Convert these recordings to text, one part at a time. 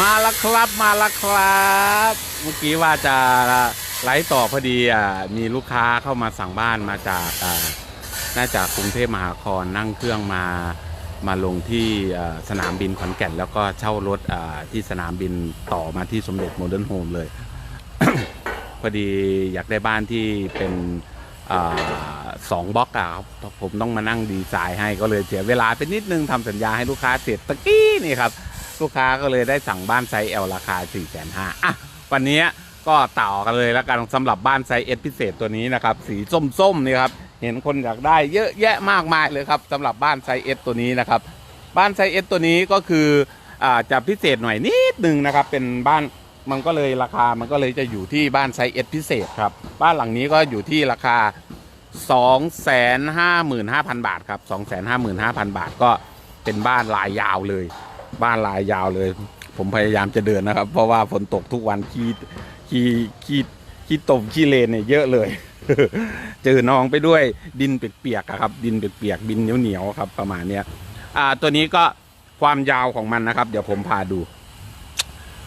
มาแล้วครับมาแล้วครับ เมื่อกี้ว่าจะไลฟ์ต่อพอดีอะมีลูกค้าเข้ามาสั่งบ้านมาจากอ่าน่าจะกรุงเทพมหานครนั่งเครื่องมามาลงที่สนามบินขอนแก่น แล้วก็เช่ารถอ่าที่สนามบินต่อมาที่สมเด็จโมเดิร์นโฮมเลย พอดีอยากได้บ้านที่เป็นอสองบล็อกอะครับผมต้องมานั่งดีไซน์ให้ก็เลยเสียเวลาไปนิดนึงทำสัญญาให้ลูกค้าเสร็จตะกี้นี่ครับ ลูกค้าก็เลยได้สั่งบ้านไซส์ L ราคา 4 5 0 0 0อะวันนี้ก็ต่อกันเลยแล้วกันสำหรับบ้านไซส์ S พิเศษตัวนี้นะครับ สีส้มๆนี่ครับ เห็นคนอยากได้เยอะแยะมากมายเลยครับสำหรับบ้านไซส์ S ตัวนี้นะครับ บ้านไซส์ S ตัวนี้ก็คืออาจะพิเศษหน่อยนิดนึงนะครับ เป็นบ้านมันก็เลยราคามันก็เลยจะอยู่ที่บ้านไซส์ S พิเศษครับ บ้านหลังนี้ก็อยู่ที่ราคา 255,000 บาทครับ 255,000 บาทก็เป็นบ้านลายยาวเลย บ้านลายยาวเลย ผมพยายามจะเดินนะครับ เพราะว่าฝนตกทุกวันขี้ขี้ขี้ขี้ตมขี้เลนเนี่ยเยอะเลย เจอน้องไปด้วยดินเปียกๆครับ ดินเปียกๆดินเหนียวๆครับ ประมาณเนี้ยอ่าตัวนี้ก็ความยาวของมันนะครับ เดี๋ยวผมพาดู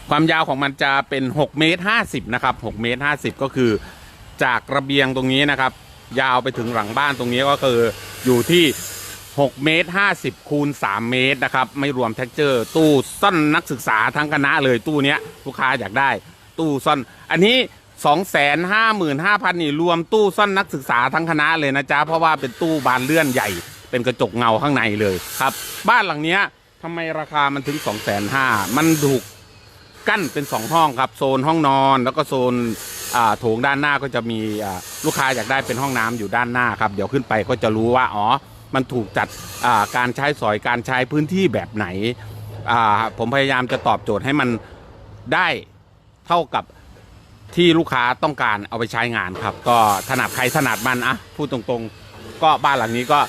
ความยาวของมันจะเป็น6เมตร50นะครับ6เมตร50 ก็คือจากระเบียงตรงนี้นะครับ ยาวไปถึงหลังบ้านตรงนี้ก็คืออยู่ที่ 6 เมตร 50 คูณ 3 เมตรนะครับ ไม่รวมแท็กเจอร์ ตู้ซ่อนนักศึกษาทั้งคณะเลยตู้เนี้ยลูกค้าอยากได้ ตู้ซ่อน อันนี้ 255,000นี่รวมตู้ซ่อนนักศึกษาทั้งคณะเลยนะจ๊ะ เพราะว่าเป็นตู้บานเลื่อนใหญ่ เป็นกระจกเงาข้างในเลยครับ บ้านหลังเนี้ยทำไมราคามันถึง 250,000มันถูกกั้นเป็นสองห้องครับ โซนห้องนอน แล้วก็โซนโถงด้านหน้าก็จะมีลูกค้าอยากได้เป็นห้องน้ำอยู่ด้านหน้าครับ เดี๋ยวขึ้นไปก็จะรู้ว่า อ๋อ มันถูกจัดการใช้สอยการใช้พื้นที่แบบไหน ผมพยายามจะตอบโจทย์ให้มันได้เท่ากับที่ลูกค้าต้องการเอาไปใช้งานครับ ก็ถนัดใครถนัดมันอะพูดตรงๆ ก็บ้านหลังนี้ก็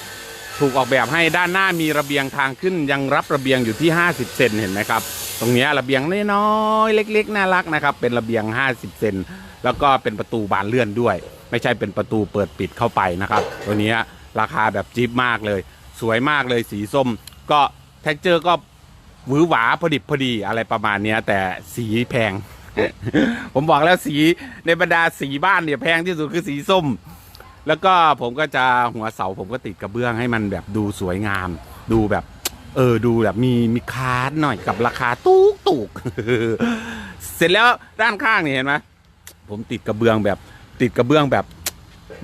ถูกออกแบบให้ด้านหน้ามีระเบียงทางขึ้น ยังรับระเบียงอยู่ที่ 50 เซนเห็นไหมครับ ตรงนี้ระเบียงน้อยๆเล็ก ๆ น่ารักนะครับ เป็นระเบียง 50 เซนแล้วก็เป็นประตูบานเลื่อนด้วย ไม่ใช่เป็นประตูเปิดปิดเข้าไปนะครับ ตัวนี้ ราคาแบบจี๊บมากเลย สวยมากเลยสีส้ม ก็แท็กเจอร์ก็หวือหวาพอดิบพอดีอะไรประมาณเนี้ย แต่สีแพง ผมบอกแล้วสีในบรรดาสีบ้านเนี่ยแพงที่สุดคือสีส้ม แล้วก็ผมก็จะหัวเสาผมก็ติดกระเบื้องให้มันแบบดูสวยงาม ดูแบบเออดูแบบมีมีคาร์ดหน่อยกับราคาตูกตูกเสร็จแล้วด้านข้างนี่เห็นไหมผมติดกระเบื้องแบบติดกระเบื้องแบบ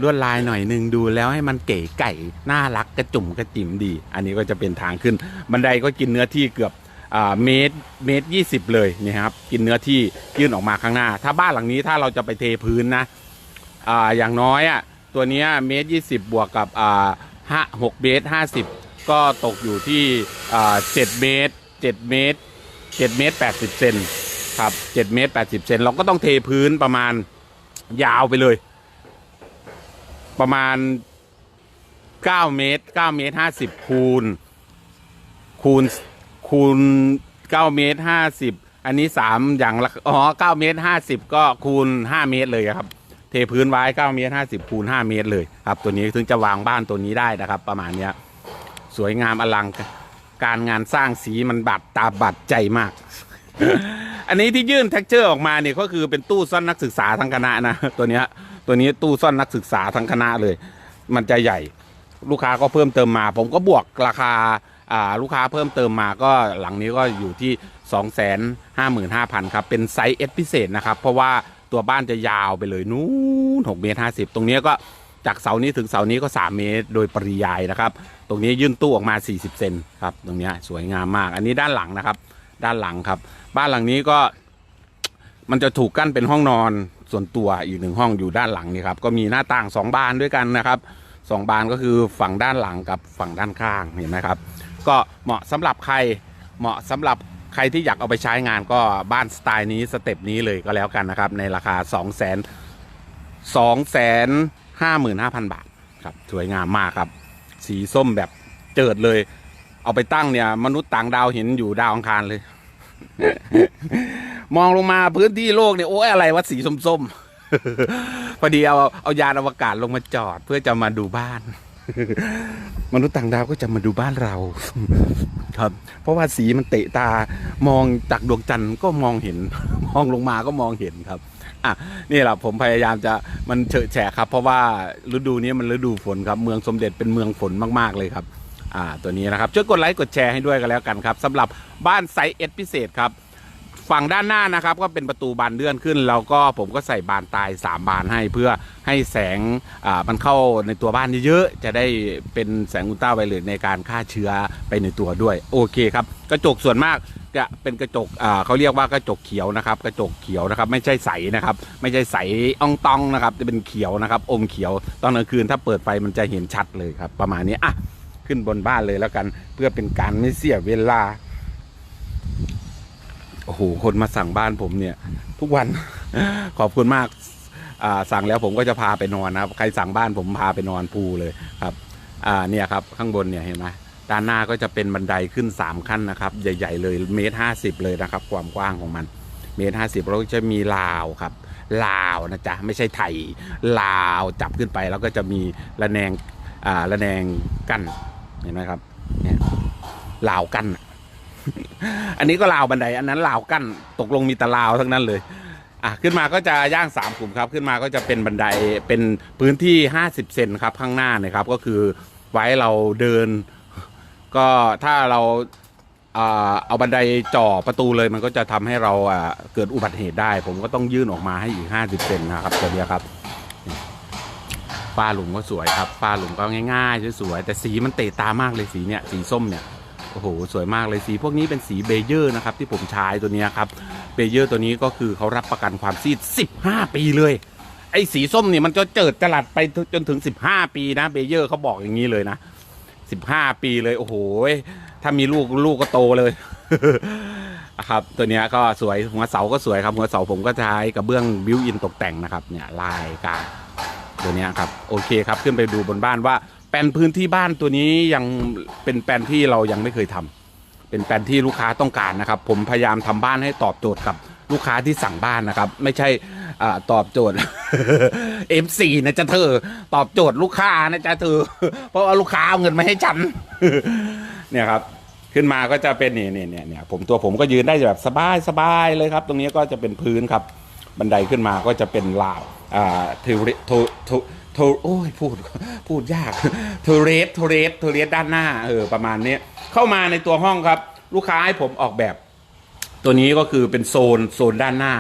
ลวดลายหน่อยหนึ่งดูแล้วให้มันเก๋ไก่น่ารักกระจุ่มกระจิ๋มดี อันนี้ก็จะเป็นทางขึ้น บันไดก็กินเนื้อที่เกือบเมตรเมตรยี่สิบเลยนี่ครับกินเนื้อที่ยื่นออกมาข้างหน้า ถ้าบ้านหลังนี้ถ้าเราจะไปเทพื้นนะออย่างน้อยอะตัวนี้เมตรยี่สิบบวกกับห้าหกเมตรห้าสิบก็ตกอยู่ที่เจ็ดเมตรเจ็ดเมตรเจ็ดเมตรแปดสิบเซนครับเจ็ดเมตรแปดสิบเซนเราก็ต้องเทพื้นประมาณยาวไปเลย ประมาณเก้าเมตรเก้าเมตรห้าสิบคูณ คูณคูณเก้าเมตรห้าสิบอันนี้สามอย่างละอ๋อเก้าเมตรห้าสิบก็คูณห้าเมตรเลยครับ เทพื้นไว้เก้าเมตรห้าสิบคูณห้าเมตรเลยครับ ตัวนี้ถึงจะวางบ้านตัวนี้ได้นะครับ ประมาณเนี้ย สวยงามอลังการงานสร้างสีมันบาดตาบาดใจมาก อันนี้ที่ยื่นแท็กเจอร์ออกมาเนี่ยก็คือเป็นตู้ซ่อนนักศึกษาทั้งคณะนะตัวเนี้ย ตัวนี้ตู้ซ่อนนักศึกษาทั้งคณะเลย มันจะใหญ่ ลูกค้าก็เพิ่มเติมมา ผมก็บวกราคาลูกค้าเพิ่มเติมมาก็หลังนี้ก็อยู่ที่ 2 5 5 0 0 0ครับ เป็นไซส์เอสพิเศษนะครับ เพราะว่าตัวบ้านจะยาวไปเลยนู้น6เมตร50 ตรงนี้ก็จากเสานี้ถึงเสานี้ก็ 3 เมตรโดยปริยายนะครับ ตรงนี้ยื่นตู้ออกมา 40 เซนครับ ตรงนี้สวยงามมาก อันนี้ด้านหลังนะครับ ด้านหลังครับ บ้านหลังนี้ก็มันจะถูกกั้นเป็นห้องนอน ส่วนตัวอีกหนึ่งห้องอยู่ด้านหลังนี่ครับก็มีหน้าต่างสองบานด้วยกันนะครับสองบานก็คือฝั่งด้านหลังกับฝั่งด้านข้างเห็นไหมครับ ก็เหมาะสำหรับใครเหมาะสำหรับใครที่อยากเอาไปใช้งานก็บ้านสไตล์นี้สเต็ปนี้เลยก็แล้วกันนะครับ ในราคา2 0 0 0 0 0 2 5 5 0 0 0 บาทครับสวยงามมากครับ สีส้มแบบเจิดเลย เอาไปตั้งเนี่ย มนุษย์ต่างดาวเห็นอยู่ดาวอังคารเลย มองลงมาพื้นที่โลกเนี่ยโอ้ยอะไรวะสีส้มๆ พอดีเอาเอายานอวกาศลงมาจอดเพื่อจะมาดูบ้าน มนุษย์ต่างดาวก็จะมาดูบ้านเรา ครับ เพราะว่าสีมันเตะตามองจากดวงจันทร์ก็มองเห็น มองลงมาก็มองเห็นครับอะนี่แหละผมพยายามจะมันเฉอะแฉะครับ เพราะว่าฤดูนี้มันฤดูฝนครับ เมืองสมเด็จเป็นเมืองฝนมากๆเลยครับ อ่าตัวนี้นะครับช่วยกดไลค์กดแชร์ให้ด้วยกันแล้วกันครับสำหรับบ้านไซส์เอสพิเศษครับ ฝั่งด้านหน้านะครับก็เป็นประตูบานเลื่อนขึ้น แล้วก็ผมก็ใส่บานตาย 3 บานให้เพื่อให้แสงอ่ามันเข้าในตัวบ้านเยอะๆจะได้เป็นแสงอุลตราไวเลตในการฆ่าเชื้อไปในตัวด้วย โอเคครับ กระจกส่วนมากจะเป็นกระจกอ่าเขาเรียกว่ากระจกเขียวนะครับ กระจกเขียวนะครับ ไม่ใช่ใสนะครับ ไม่ใช่ใสอ่องตองนะครับ จะเป็นเขียวนะครับ อมเขียวตอนกลางคืนถ้าเปิดไฟมันจะเห็นชัดเลยครับ ประมาณนี้อะขึ้นบนบ้านเลยแล้วกันเพื่อเป็นการไม่เสียเวลา โอ้โหคนมาสั่งบ้านผมเนี่ย ทุกวัน ขอบคุณมากอ่าสั่งแล้วผมก็จะพาไปนอนนะครับ ใครสั่งบ้านผมพาไปนอนภูเลยครับอ่าเนี่ยครับข้างบนเนี่ยเห็นไหมด้านหน้าก็จะเป็นบันไดขึ้น 3 ขั้นนะครับ ใหญ่ ๆ เลยเมตรห้าสิบเลยนะครับ ความกว้างของมัน เมตรห้าสิบแล้วก็จะมีลาวครับลาวนะจ๊ะไม่ใช่ไทยลาวจับขึ้นไปแล้วก็จะมีระแนงอ่าระแนงกั้นเห็นไหมครับเนี่ยลาวกั้น อันนี้ก็ลาวบันได อันนั้นลาวกั้นตกลงมีตะลาวทั้งนั้นเลย อะขึ้นมาก็จะย่างสามกลุ่มครับ ขึ้นมาก็จะเป็นบันไดเป็นพื้นที่50เซนครับข้างหน้าเนะครับ ก็คือไว้เราเดิน ก็ถ้าเราเอาบันไดจ่อประตูเลยมันก็จะทำให้เราเกิดอุบัติเหตุได้ ผมก็ต้องยื่นออกมาให้อีก 50เซนนะครับตัวนี้ครับฝ้าหลุมก็สวยครับฝ้าหลุมก็ง่ายๆสวยๆแต่สีมันเตะตามากเลยสีเนี่ยสีส้มเนี่ย โอ้โหสวยมากเลยสีพวกนี้เป็นสีเบเยอร์นะครับที่ผมใช้ตัวนี้ครับเบเยอร์ตัวนี้ก็คือเขารับประกันความซีด 15 ปีเลย ไอ้สีส้มเนี่ยมันจะเจิดจรัดไปจนถึง 15 ปีนะเบเยอร์เขาบอกอย่างนี้เลยนะ 15 ปีเลยโอ้โหถ้ามีลูกลูกก็โตเลยครับตัวนี้ก็สวยหัวเสาก็สวยครับหัวเสาผมก็ใช้กระเบื้องบิวอินตกแต่งนะครับเนี่ยลายกาตัวนี้ครับโอเคครับขึ้นไปดูบนบ้านว่า แปลนพื้นที่บ้านตัวนี้ยังเป็นแปลนที่เรายังไม่เคยทำเป็นแปลนที่ลูกค้าต้องการนะครับ ผมพยายามทำบ้านให้ตอบโจทย์กับลูกค้าที่สั่งบ้านนะครับ ไม่ใช่อาตอบโจทย์ M4 นะจ๊ะเธอ ตอบโจทย์ลูกค้านะจ๊ะเธอ เพราะว่าลูกค้าเอาเงินมาให้ฉันเนี่ยครับ ขึ้นมาก็จะเป็นนี่เนี่ยเนี่ยเนี่ยผมตัวผมก็ยืนได้แบบสบายสบายเลยครับ ตรงนี้ก็จะเป็นพื้นครับ บันไดขึ้นมาก็จะเป็นลาวอ่าเทเรโทโอ้ยพูดพูดยากเทเรสเทเรสเทเรสด้านหน้าเออประมาณนี้เข้ามาในตัวห้องครับ ลูกค้าให้ผมออกแบบ ตัวนี้ก็คือเป็นโซนโซนด้านหน้า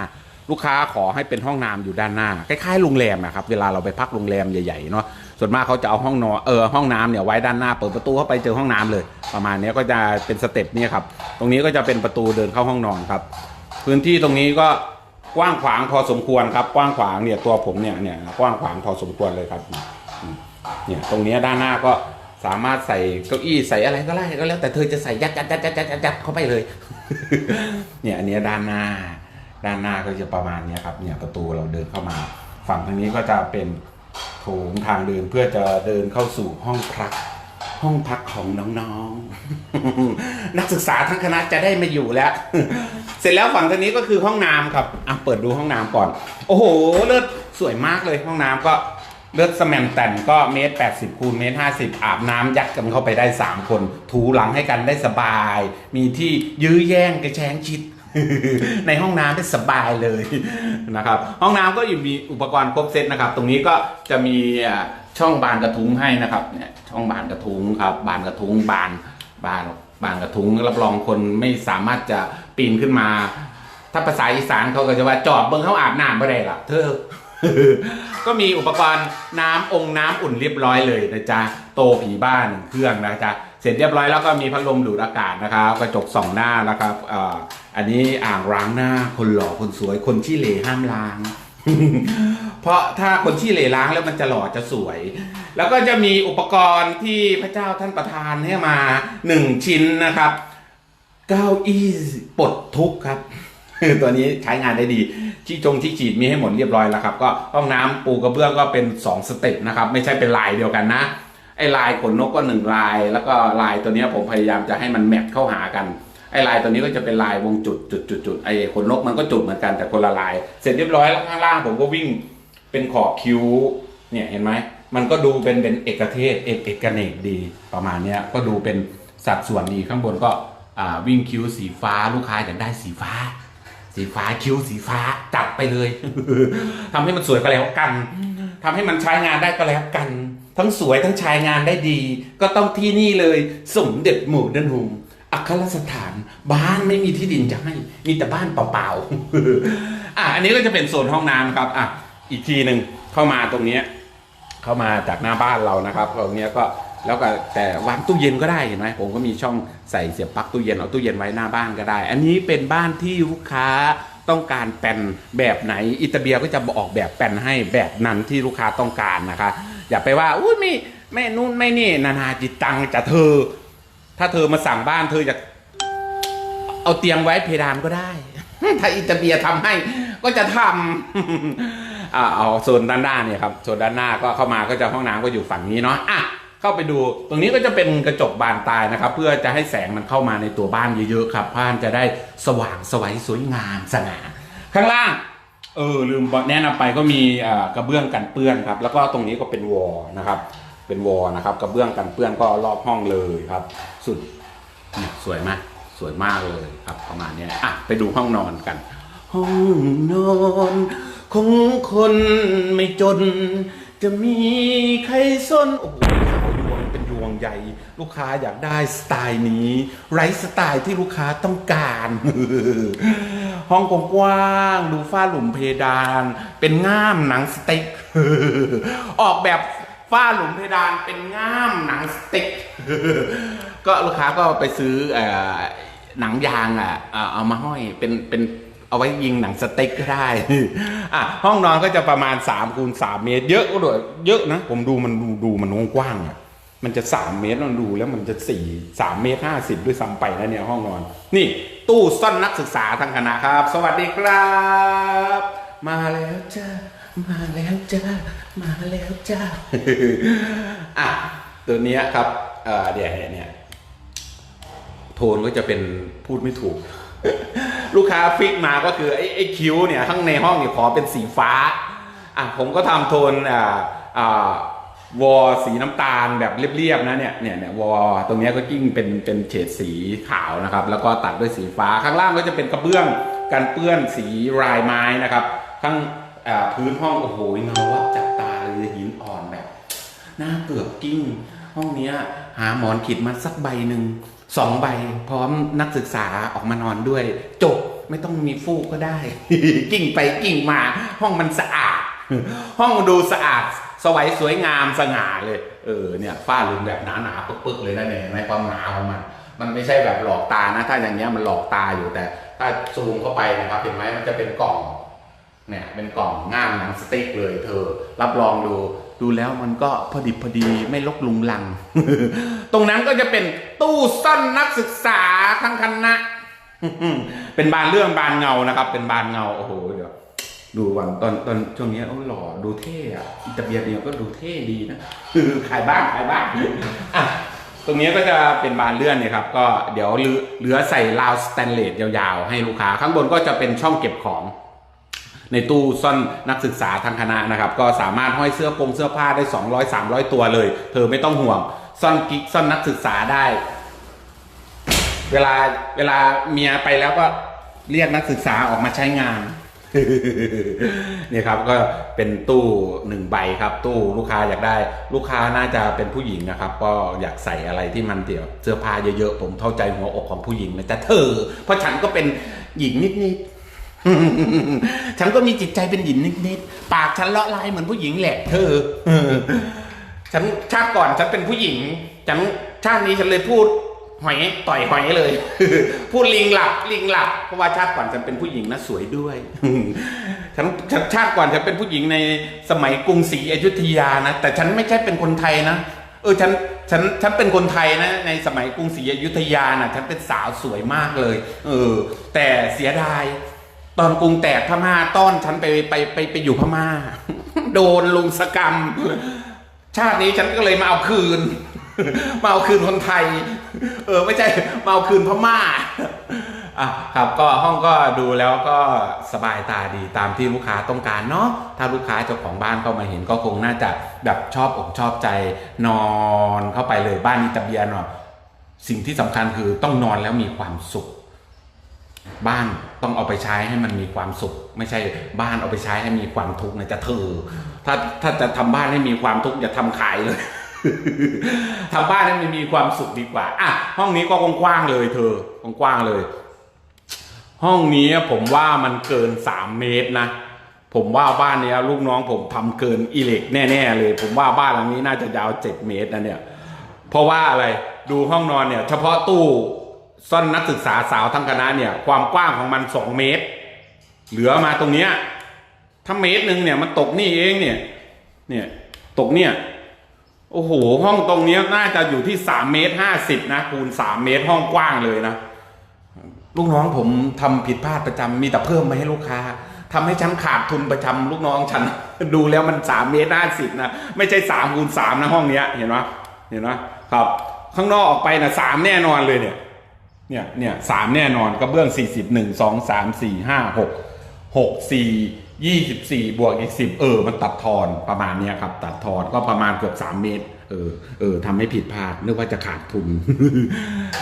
ลูกค้าขอให้เป็นห้องน้ำอยู่ด้านหน้าคล้ายๆโรงแรมนะครับเวลาเราไปพักโรงแรมใหญ่ๆเนาะส่วนมากเขาจะเอาห้องนอนเออห้องน้ำเนี่ยไว้ด้านหน้าเปิดประตูเข้าไปเจอห้องน้ำเลย ประมาณนี้ก็จะเป็นสเต็ปนี่ครับตรงนี้ก็จะเป็นประตูเดินเข้าห้องนอนครับ พื้นที่ตรงนี้ก็ กว้างขวางพอสมควรครับกว้างขวางเนี่ยตัวผมเนี่ยเนี่ยกว้างขวางพอสมควรเลยครับเนี่ยตรงนี้ด้านหน้าก็สามารถใส่เก้าอี้ใส่อะไรก็ได้ก็แล้ว แต่เธอจะใส่ยัดยัดยัดยัดยัดยัดเข้าไปเลย เนี่ยอันนี้ด้านหน้า ด้านหน้าก็จะประมาณนี้ครับเนี่ยประตูเราเดินเข้ามา ฝั่งทางนี้ก็จะเป็นโถงทางเดินเพื่อจะเดินเข้าสู่ห้องพัก ห้องพักของน้องๆ นักศึกษาทั้งคณะจะได้มาอยู่แล้ว เสร็จแล้วฝั่งทางนี้ก็คือห้องน้ำครับอะเปิดดูห้องน้ำก่อน โอ้โห เลิศสวยมากเลยห้องน้ำก็เลือดสแมมแตนก็เมตรแปดสิบคูณเมตรห้าสิบอาบน้ำยัดกันเข้าไปได้สามคน ถูหลังให้กันได้สบาย มีที่ยื้อแย่งกระแชงชิด ในห้องน้ำได้สบายเลยนะครับ ห้องน้ำก็อยู่มีอุปกรณ์ครบเซตนะครับ ตรงนี้ก็จะมี ช่องบานกระทุ้งให้นะครับเนี่ยช่องบานกระทุ้งครับ บานกระทุ้งบานบานบานกระทุ้งรับรองคนไม่สามารถจะปีนขึ้นมา ถ้าภาษาอีสานเขาก็จะว่าจอบเบิ้งเขาอาบน้ำไม่ได้ล่ะเธอก็มีอุปกรณ์น้ำองค์น้ำอุ่นเรียบร้อยเลยนะจ๊ะโตผีบ้านหนึ่งเครื่องนะจ๊ะเสร็จเรียบร้อยแล้วก็มีพัดลมดูดอากาศนะครับกระจกสองหน้าแล้วครับอ่าอันนี้อ่างล้างหน้าคนหล่อคนสวยคนที่เหลห้ามล้าง เพราะถ้าคนที่เหลล้างแล้วมันจะหล่อจะสวย แล้วก็จะมีอุปกรณ์ที่พระเจ้าท่านประทานให้มาหนึ่งชิ้นนะครับ เก้าอี้ปลดทุกข์ครับตัวนี้ใช้งานได้ดีที่จงที่จีดมีให้หมดเรียบร้อยแล้วครับ ก็ห้องน้ำปูกระเบื้องก็เป็น 2 สเต็ปนะครับ ไม่ใช่เป็นลายเดียวกันนะไอ้ลายขนนกก็หนึ่งลาย แล้วก็ลายตัวนี้ผมพยายามจะให้มันแมทเข้าหากัน ไอ้ลายตัวนี้ก็จะเป็นลายวงจุดจุดจุดจุดไอ้ขนนกมันก็จุดเหมือนกันแต่คนละลาย เสร็จเรียบร้อยแล้วข้างล่างผมก็วิ่งเป็นขอบคิ้วเนี่ยเห็นไหมมันก็ดูเป็นเป็นเอกเทศเอกเอกเนกดีประมาณเนี้ยก็ดูเป็นสัดส่วนดีข้างบนก็วิ่งคิ้วสีฟ้าลูกค้าอยากได้สีฟ้า สีฟ้าคิ้วสีฟ้าจัดไปเลยทำให้มันสวยก็แล้วกันทำให้มันใช้งานได้ก็แล้วกัน ทั้งสวยทั้งใช้งานได้ดี ก็ต้องที่นี่เลยสมเด็จหมู่ดันหุม อัครสถานบ้านไม่มีที่ดินจะให้มีแต่บ้านเปล่าๆอะอันนี้ก็จะเป็นโซนห้องน้ำครับอะอีกทีหนึ่งเข้ามาตรงนี้ เข้ามาจากหน้าบ้านเรานะครับตรงนี้ก็แล้วก็แต่วางตู้เย็นก็ได้เห็นไหมผมก็มีช่องใส่เสียบปลั๊กตู้เย็นเอาตู้เย็นไว้หน้าบ้านก็ได้ อันนี้เป็นบ้านที่ลูกค้าต้องการแปลนแบบไหนอิตาเบียก็จะออกแบบแปลนให้แบบนั้นที่ลูกค้าต้องการนะคะ อย่าไปว่าอุ้ยไม่ไม่นู่นไม่นี่นานาจิตตังจะเธอ ถ้าเธอมาสั่งบ้านเธออยากเอาเตียงไว้เพดานก็ได้ ถ้าอิตาเบียทำให้ก็จะทำอ่าเอาโซนด้านหน้าเนี่ยครับโซนด้านหน้าก็เข้ามาก็จะห้องน้ำก็อยู่ฝั่งนี้เนาะอะเข้าไปดูตรงนี้ก็จะเป็นกระจกบานตายนะครับ เพื่อจะให้แสงมันเข้ามาในตัวบ้านเยอะๆครับบ้านจะได้สว่างสวยสวยงามสง่าข้างล่างเออลืมแนะนำไปก็มีกระเบื้องกันเปื้อนครับ แล้วก็ตรงนี้ก็เป็นวอลนะครับ เป็นวอลนะครับกระเบื้องกันเปื้อนก็รอบห้องเลยครับ สุดเนี่ยสวยมากสวยมากเลยครับ ประมาณนี้อะไปดูห้องนอนกัน ห้องนอนของคนไม่จน จะมีใครซ่อนโอ้โหยวงเป็นยวงใหญ่ ลูกค้าอยากได้สไตล์นี้ ไรสไตล์ที่ลูกค้าต้องการ ห้องกว้างดูฝ้าหลุมเพดาน เป็นง่ามหนังสเติ๊กออกแบบ ฝ้าหลุมเพดานเป็นง่ามหนังสติ๊ก ก็ลูกค้าก็ไปซื้อหนังยางอะเอาเอามาห้อยเป็นเป็นเอาไว้ยิงหนังสเต็กก็ได้อะห้องนอนก็จะประมาณ3คูณ3เมตร เยอะก็ด้วยเยอะนะ ผมดูมันดูดูมันกว้างอะมันจะ 3 เมตรมันดูแล้วมันจะ4 3เมตร50 ด้วยซ้ำไปนะเนี่ยห้องนอน นี่ตู้ซ่อนนักศึกษาทางคณะครับ สวัสดีครับ มาแล้วจ้า มาแล้วจ้า มาแล้วจ้า อะ ตัวเนี้ยครับ เอ่อเดี๋ยวเนี่ย โทนก็จะเป็นพูดไม่ถูก ลูกค้าฟิกมาก็คือไอ้ไอ้คิ้วเนี่ยข้างในห้องเนี่ยขอเป็นสีฟ้า อะผมก็ทำโทนอ่าอ่าวอสีน้ำตาลแบบเรียบๆนะเนี่ยเนี่ยเนี่ยวอตรงนี้ก็ยิ่งเป็นเป็นเฉดสีขาวนะครับ แล้วก็ตัดด้วยสีฟ้าข้างล่างก็จะเป็นกระเบื้องกันเปื้อนสีรายไม้นะครับ ข้าง พื้นห้องโอ้โหเงาวับจับตาเลยหินอ่อนแบบหน้าเกือบกิ้ง ห้องเนี้ย หาหมอนขีดมาสักใบหนึ่งสองใบ พร้อมนักศึกษาออกมานอนด้วย จบไม่ต้องมีฟูกก็ได้ กิ้งไปกิ้งมา ห้องมันสะอาด ห้องดูสะอาด สวยสวยงามสง่าเลย เออเนี่ยฝ้าหลุมแบบหนาหนาๆปึ๊กๆเลยนะเนี่ยในความหนาของมันมันไม่ใช่แบบหลอกตานะ ถ้าอย่างเงี้ยมันหลอกตาอยู่แต่ ถ้าซูมเข้าไปนะครับเห็นไหมมันจะเป็นกล่อง เนี่ยเป็นกล่องง่ามหนังสติ๊กเลยเธอ รับรองดูดูแล้วมันก็พอดิบพอดีไม่ลกลุงลัง ตรงนั้นก็จะเป็นตู้ซ่อนนักศึกษาทั้งคณะเป็นบานเรื่องบานเงานะครับ เป็นบานเงาโอ้โหเดี๋ยวดูวันตอนตอนช่วงนี้โอ้หล่อดูเท่อะตาเบียเนี่ยก็ดูเท่ดีนะคือขายบ้านขายบ้านอะตรงนี้ก็จะเป็นบานเลื่อนเนี่ยครับก็เดี๋ยวเหลือเหลือใส่ราวสแตนเลสยาวๆ ให้ลูกค้า ข้างบนก็จะเป็นช่องเก็บของ ในตู้ซ่อนนักศึกษาทางคณะนะครับ ก็สามารถห้อยเสื้อปงเสื้อผ้าได้ 200 300 ตัวเลย เธอไม่ต้องห่วง ซ่อนกิ๊กซ่อนนักศึกษาได้ เวลาเวลาเมียไปแล้วก็เรียกนักศึกษาออกมาใช้งานเนี่ยครับก็เป็นตู้หนึ่งใบครับ ตู้ลูกค้าอยากได้ ลูกค้าน่าจะเป็นผู้หญิงนะครับ ก็อยากใส่อะไรที่มันเดี๋ยวเสื้อผ้าเยอะๆผมเข้าใจหัวอกของผู้หญิงนะแต่เธอ เพราะฉันก็เป็นหญิงนิดๆ ฉันก็มีจิตใจเป็นหญิงนิดๆ ปากฉันเลาะลายเหมือนผู้หญิงแหละเธอฉันชาติก่อนฉันเป็นผู้หญิง ฉันชาตินี้ฉันเลยพูดหอยต่อยหอยเลย พูดลิงหลับลิงหลับเพราะว่าชาติก่อนฉันเป็นผู้หญิงนะสวยด้วยฉันฉันชาติก่อนฉันเป็นผู้หญิงในสมัยกรุงศรีอยุธยานะแต่ฉันไม่ใช่เป็นคนไทยนะเออฉันฉันฉันเป็นคนไทยนะ ในสมัยกรุงศรีอยุธยานะฉันเป็นสาวสวยมากเลย เออ แต่เสียดาย ตอนกรุงแตกพม่าต้อนฉันไปไปไปไปอยู่พม่า โดนลุงสกรรม ชาตินี้ฉันก็เลยมาเอาคืน มาเอาคืนคนไทย เออไม่ใช่มาเอาคืนพม่าอะครับก็ห้องก็ดูแล้วก็สบายตาดีตามที่ลูกค้าต้องการเนาะถ้าลูกค้าเจ้าของบ้านเข้ามาเห็นก็คงน่าจะแบบชอบอกชอบใจนอนเข้าไปเลยบ้านนี้ตะเบียนเนาะสิ่งที่สำคัญคือต้องนอนแล้วมีความสุข บ้านต้องเอาไปใช้ให้มันมีความสุข ไม่ใช่บ้านเอาไปใช้ให้มีความทุกข์นะจะเธอถ้าถ้าจะทำบ้านให้มีความทุกข์อย่าทำขายเลยทำบ้านให้มันมีความสุขดีกว่าอะห้องนี้ก็กว้างๆเลย เธอกว้างๆเลย ห้องนี้ผมว่ามันเกินสามเมตรนะผมว่าบ้านเนี้ยลูกน้องผมทำเกินอิเล็กแน่ๆเลย ผมว่าบ้านหลังนี้น่าจะยาวเจ็ดเมตรนะเนี่ย เพราะว่าอะไรดูห้องนอนเนี่ย เฉพาะตู้ ซ่อนนักศึกษาสาวทั้งคณะเนี่ย ความกว้างของมันสองเมตร เหลือมาตรงเนี้ยถ้าเมตรหนึ่งเนี่ยมันตกนี่เองเนี่ย เนี่ยตกเนี่ยโอ้โหห้องตรงเนี้ยน่าจะอยู่ที่สามเมตรห้าสิบนะคูณสามเมตรห้องกว้างเลยนะลูกน้องผมทำผิดพลาดประจำมีแต่เพิ่มมาให้ลูกค้าทำให้ฉันขาดทุนประจำลูกน้องฉันดูแล้วมันสามเมตรห้าสิบนะไม่ใช่สามคูณสามนะห้องเนี้ยเห็นไหมเห็นไหมครับ ข้างนอกออกไปนะสามแน่นอนเลยเนี่ย เนี่ยเนี่ยสามแน่นอนกระเบื้องสี่สิบหนึ่งสองสามสี่ห้าหกหกสี่ยี่สิบสี่บวกอีกสิบเออ มันตัดทอนประมาณเนี้ยครับ ตัดทอนก็ประมาณเกือบสามเมตร เออเออทำให้ผิดพลาดนึกว่าจะขาดทุน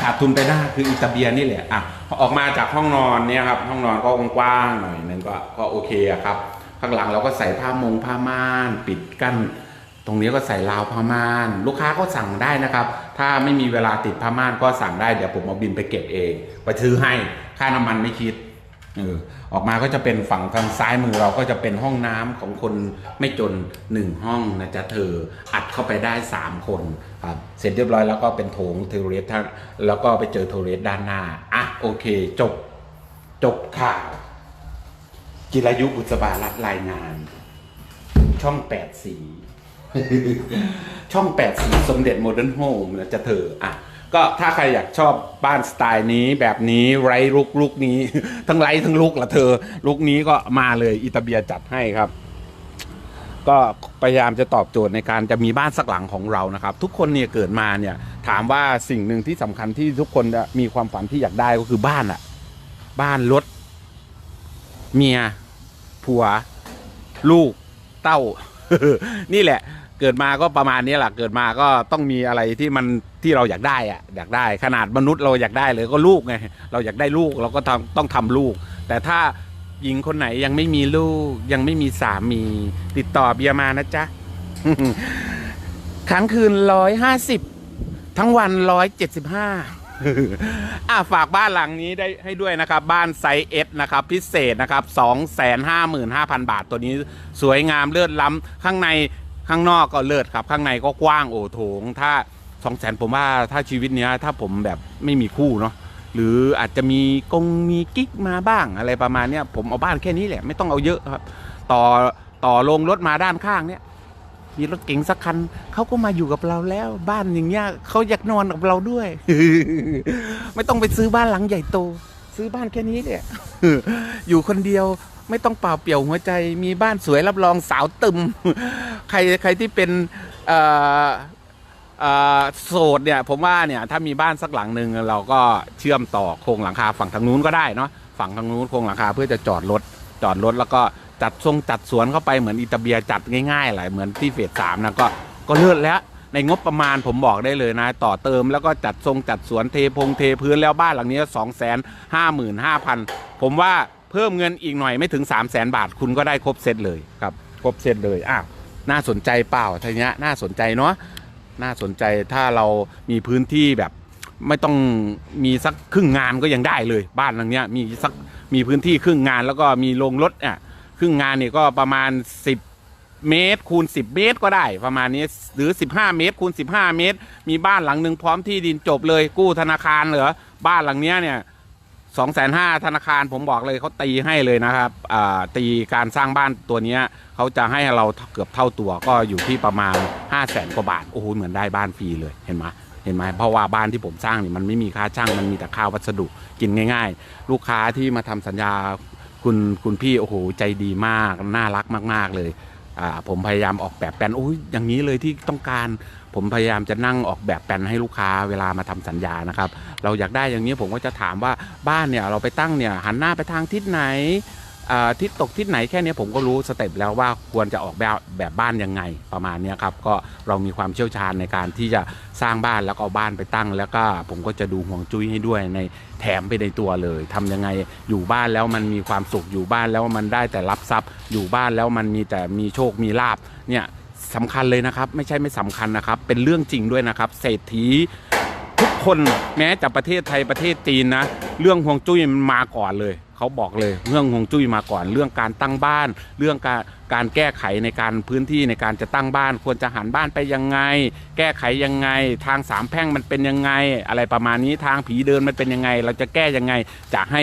ขาดทุนไปหน้าคืออิตาเบียนี่แหละอะออกมาจากห้องนอนเนี่ยครับ ห้องนอนก็กว้างๆหน่อยนึงก็ก็โอเคอะครับ ข้างหลังเราก็ใส่ผ้ามงผ้าม่าน ปิดกั้น ตรงนี้ก็ใส่ราวผ้าม่าน ลูกค้าก็สั่งได้นะครับ ถ้าไม่มีเวลาติดผ้าม่านก็สั่งได้เดี๋ยวผมเอาบินไปเก็บเองไปซื้อให้ค่าน้ำมันไม่คิดเออออกมาก็จะเป็นฝั่งทางซ้ายมือเราก็จะเป็นห้องน้ำของคนไม่จนหนึ่งห้องนะจ๊ะเธออัดเข้าไปได้สามคนครับเสร็จเรียบร้อยแล้วก็เป็นโถงเทอร์เรสท์แล้วก็ไปเจอเทอร์เรสด้านหน้าอะโอเคจบจบข่าว จิรายุบุษบารัตรายงาน ช่องแปดสี ช่องแปดสีสมเด็จโมเดิร์นโฮมนะจะเธออะก็ถ้าใครอยากชอบบ้านสไตล์นี้แบบนี้ไร้ลุกลุกนี้ ทั้งไร้ทั้งลุกละเธอ ลุกนี้ก็มาเลยอิตาเบียจัดให้ครับ ก็พยายามจะตอบโจทย์ในการจะมีบ้านสักหลังของเรานะครับ ทุกคนเนี่ยเกิดมาเนี่ย ถามว่าสิ่งหนึ่งที่สำคัญที่ทุกคนมีความฝันที่อยากได้ก็คือบ้านอะบ้านรถเมียผัว ลูกเต้า นี่แหละ เกิดมาก็ประมาณนี้แหละเกิดมาก็ต้องมีอะไรที่มันที่เราอยากได้อะอยากได้ ขนาดมนุษย์เราอยากได้เลยก็ลูกไงเราอยากได้ลูกเราก็ทำต้องทำลูก แต่ถ้าหญิงคนไหนยังไม่มีลูก ยังไม่มีสามี ติดต่อเบียมานะจ๊ะครั้งคืนร้อยห้าสิบทั้งวันร้อยเจ็ดสิบห้าอะฝากบ้านหลังนี้ได้ให้ด้วยนะครับ บ้านไซส์เอสนะครับ พิเศษนะครับสองแสนห้าหมื่นห้าพันบาทตัวนี้สวยงามเลิศล้ำข้างใน ข้างนอกก็เลิศครับ ข้างในก็กว้างโอโถง ถ้าสองแสนผมว่าถ้าชีวิตเนี้ยถ้าผมแบบไม่มีคู่เนาะหรืออาจจะมีกงมีกิ๊กมาบ้างอะไรประมาณเนี้ยผมเอาบ้านแค่นี้แหละไม่ต้องเอาเยอะครับ ต่อต่อลงรถมาด้านข้างเนี้ยมีรถเก๋งสักคันเขาก็มาอยู่กับเราแล้วบ้านอย่างเงี้ยเขาอยากนอนกับเราด้วย ไม่ต้องไปซื้อบ้านหลังใหญ่โต ซื้อบ้านแค่นี้เนี่ยอยู่คนเดียว ไม่ต้องเปล่าเปลี่ยวหัวใจ มีบ้านสวยรับรองสาวตึม ใครใครที่เป็นโสดเนี่ยผมว่าเนี่ยถ้ามีบ้านสักหลังหนึ่งเราก็เชื่อมต่อโครงหลังคาฝั่งทางนู้นก็ได้เนาะฝั่งทางนู้นโครงหลังคาเพื่อจะจอดรถจอดรถแล้วก็จัดทรงจัดสวนเข้าไปเหมือนอิตาเบียจัดง่ายๆหละเหมือนที่เฟสสามนะก็ก็เลิศแล้วในงบประมาณผมบอกได้เลยนะ ต่อเติมแล้วก็จัดทรงจัดสวนเทพงเทพื้นแล้วบ้านหลังนี้สองแสนห้าหมื่นห้าพันผมว่า เพิ่มเงินอีกหน่อยไม่ถึง 3 0 0แสนบาทคุณก็ได้ครบเซตเลยครับ ครบเซตเลยอ้าวน่าสนใจเปล่าทีเนี้ยน่าสนใจเนาะน่าสนใจถ้าเรามีพื้นที่แบบไม่ต้องมีสักครึ่งงานก็ยังได้เลย บ้านหลังเนี้ยมีสักมีพื้นที่ครึ่งงานแล้วก็มีโรงรถอะครึ่งงานเนี่ยก็ประมาณ 10 เมตร คูณ 10 เมตรก็ได้ ประมาณนี้หรือ 15 เมตร คูณ 15 เมตร มีบ้านหลังหนึ่งพร้อมที่ดินจบเลยกู้ธนาคารเหรอบ้านหลังเนี้ยเนี่ย สองแสนห้าธนาคารผมบอกเลยเขาตีให้เลยนะครับตีการสร้างบ้านตัวนี้เขาจะให้เราเกือบเท่าตัวก็อยู่ที่ประมาณ 5 0 0แสนกว่าบาท โอ้โห เหมือนได้บ้านฟรีเลยเห็นไหมเห็นไหมเพราะว่าบ้านที่ผมสร้างนี่มันไม่มีค่าช่างมันมีแต่ค่าวัสดุกินง่าย ๆ ลูกค้าที่มาทำสัญญาคุณคุณพี่โอ้โหใจดีมาก น่ารักมาก ๆเลยผมพยายามออกแบบแปลนโอ้ยอย่างนี้เลยที่ต้องการ ผมพยายามจะนั่งออกแบบแปลนให้ลูกค้าเวลามาทำสัญญานะครับ เราอยากได้อย่างนี้ผมก็จะถามว่าบ้านเนี่ยเราไปตั้งเนี่ยหันหน้าไปทางทิศไหนทิศตกทิศไหนแค่นี้ผมก็รู้สเต็ปแล้วว่าควรจะออกแบบแบบบ้านยังไงประมาณนี้ครับก็เรามีความเชี่ยวชาญในการที่จะสร้างบ้านแล้วก็เอาบ้านไปตั้ง แล้วก็ผมก็จะดูห่วงจุ้ยให้ด้วยในแถมไปในตัวเลยทำยังไงอยู่บ้านแล้วมันมีความสุขอยู่บ้านแล้วมันได้แต่รับทรัพย์ อยู่บ้านแล้วมันมีแต่มีโชคมีลาบเนี่ย สำคัญเลยนะครับ ไม่ใช่ไม่สำคัญนะครับ เป็นเรื่องจริงด้วยนะครับ เศรษฐีทุกคนแม้จะประเทศไทยประเทศจีนนะ เรื่องฮวงจุ้ยมันมาก่อนเลย เขาบอกเลยเรื่องฮวงจุ้ยมาก่อน เรื่องการตั้งบ้าน เรื่องการการแก้ไขในการพื้นที่ในการจะตั้งบ้าน ควรจะหันบ้านไปยังไง แก้ไขยังไง ทางสามแพร่งมันเป็นยังไง อะไรประมาณนี้ทางผีเดินมันเป็นยังไง เราจะแก้ยังไงจะให้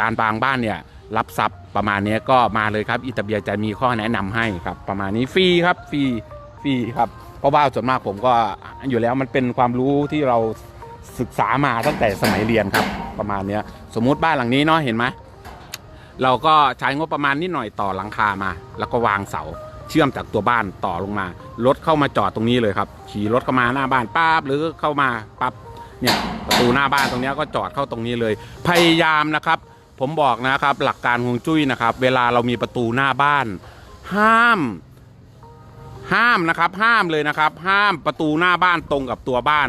การบางบ้านเนี่ยรับทรัพย์ ประมาณนี้ก็มาเลยครับอิตาเบียจะมีข้อแนะนำให้ครับ ประมาณนี้ฟรีครับฟรีฟรีครับ เพราะว่าส่วนมากผมก็อยู่แล้วมันเป็นความรู้ที่เราศึกษามาตั้งแต่สมัยเรียนครับ ประมาณนี้สมมุติบ้านหลังนี้เนาะเห็นไหมเราก็ใช้งบประมาณนิดหน่อยต่อหลังคามา แล้วก็วางเสาเชื่อมจากตัวบ้านต่อลงมารถเข้ามาจอดตรงนี้เลยครับ ขี่รถเข้ามาหน้าบ้านปั๊บหรือเข้ามาปั๊บเนี่ยประตูหน้าบ้านตรงนี้ก็จอดเข้าตรงนี้เลย พยายามนะครับ ผมบอกนะครับหลักการฮวงจุ้ยนะครับ เวลาเรามีประตูหน้าบ้าน ห้าม ห้ามนะครับ ห้ามเลยนะครับ ห้ามประตูหน้าบ้านตรงกับตัวบ้าน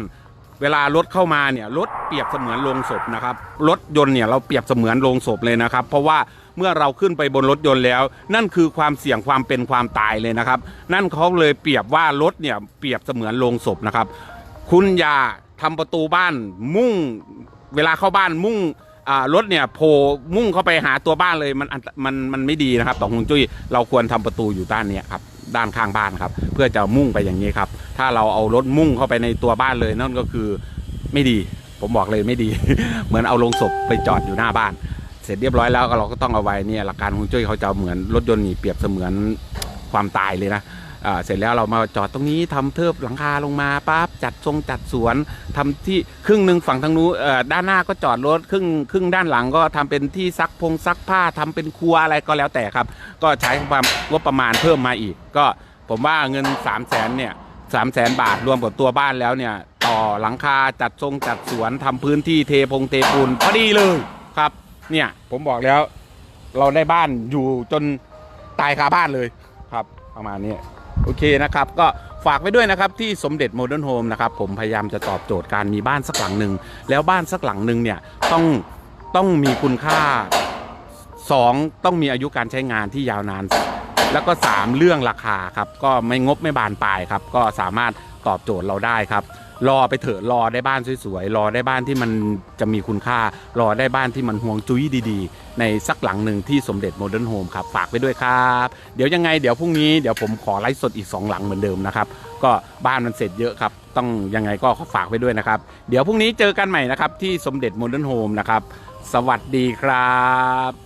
เวลารถเข้ามาเนี่ยรถเปรียบเสมือนโรงศพนะครับ รถยนต์เนี่ยเราเปรียบเสมือนโรงศพเลยนะครับ เพราะว่าเมื่อเราขึ้นไปบนรถยนต์แล้ว นั่นคือความเสี่ยงความเป็นความตายเลยนะครับ นั่นเขาเลยเปรียบว่ารถเนี่ยเปรียบเสมือนโรงศพนะครับ คุณอย่าทำประตูบ้านมุ่ง เวลาเข้าบ้านมุ่ง อ่ารถเนี่ยโผล่มุ่งเข้าไปหาตัวบ้านเลยมันอันมันมันไม่ดีนะครับต่อฮวงจุ้ยเราควรทำประตูอยู่ด้านเนี้ยครับด้านข้างบ้านครับ เพื่อจะมุ่งไปอย่างนี้ครับ ถ้าเราเอารถมุ่งเข้าไปในตัวบ้านเลยนั่นก็คือไม่ดี ผมบอกเลยไม่ดี เหมือนเอาลงศพไปจอดอยู่หน้าบ้าน เสร็จเรียบร้อยแล้วก็เราก็ต้องเอาไว้เนี่ยหลักการฮวงจุ้ยเขาจะเหมือนรถยนต์นี่เปรียบเสมือนความตายเลยนะ เสร็จแล้วเรามาจอดตรงนี้ทำเทิบหลังคาลงมาปั๊บจัดทรงจัดสวนทำที่ครึ่งหนึ่งฝั่งทางนู้นด้านหน้าก็จอดรถครึ่งครึ่งด้านหลังก็ทำเป็นที่ซักพงซักผ้าทำเป็นครัวอะไรก็แล้วแต่ครับ ก็ใช้ความงบประมาณเพิ่มมาอีก ก็ผมว่าเงิน 3 0 0แสนเนี่ยสามแสนบาทรวมกับตัวบ้านแล้วเนี่ย ต่อหลังคาจัดทรงจัดสวนทำพื้นที่เทพงเทปูนพอดีเลยครับ เนี่ยผมบอกแล้ว เราได้บ้านอยู่จนตายคาบ้านเลยครับ ประมาณนี้ โอเคนะครับก็ฝากไว้ด้วยนะครับที่สมเด็จโมเดิร์นโฮมนะครับผมพยายามจะตอบโจทย์การมีบ้านสักหลังหนึ่งแล้วบ้านสักหลังหนึ่งเนี่ยต้องต้องมีคุณค่า 2 ต้องมีอายุการใช้งานที่ยาวนาน แล้วก็ 3 เรื่องราคาครับก็ไม่งบไม่บานปลายครับก็สามารถตอบโจทย์เราได้ครับรอไปเถอะรอได้บ้านสวยๆรอได้บ้านที่มันจะมีคุณค่า รอได้บ้านที่มันห่วงจุ้ยดีๆ ในสักหลังหนึ่งที่สมเด็จโมเดิร์นโฮมครับฝากไปด้วยครับ เดี๋ยวยังไงเดี๋ยวพรุ่งนี้เดี๋ยวผมขอไลฟ์สดอีก 2 หลังเหมือนเดิมนะครับก็บ้านมันเสร็จเยอะครับ ต้องยังไงก็ฝากไปด้วยนะครับ เดี๋ยวพรุ่งนี้เจอกันใหม่นะครับที่สมเด็จโมเดิร์นโฮมนะครับสวัสดีครับ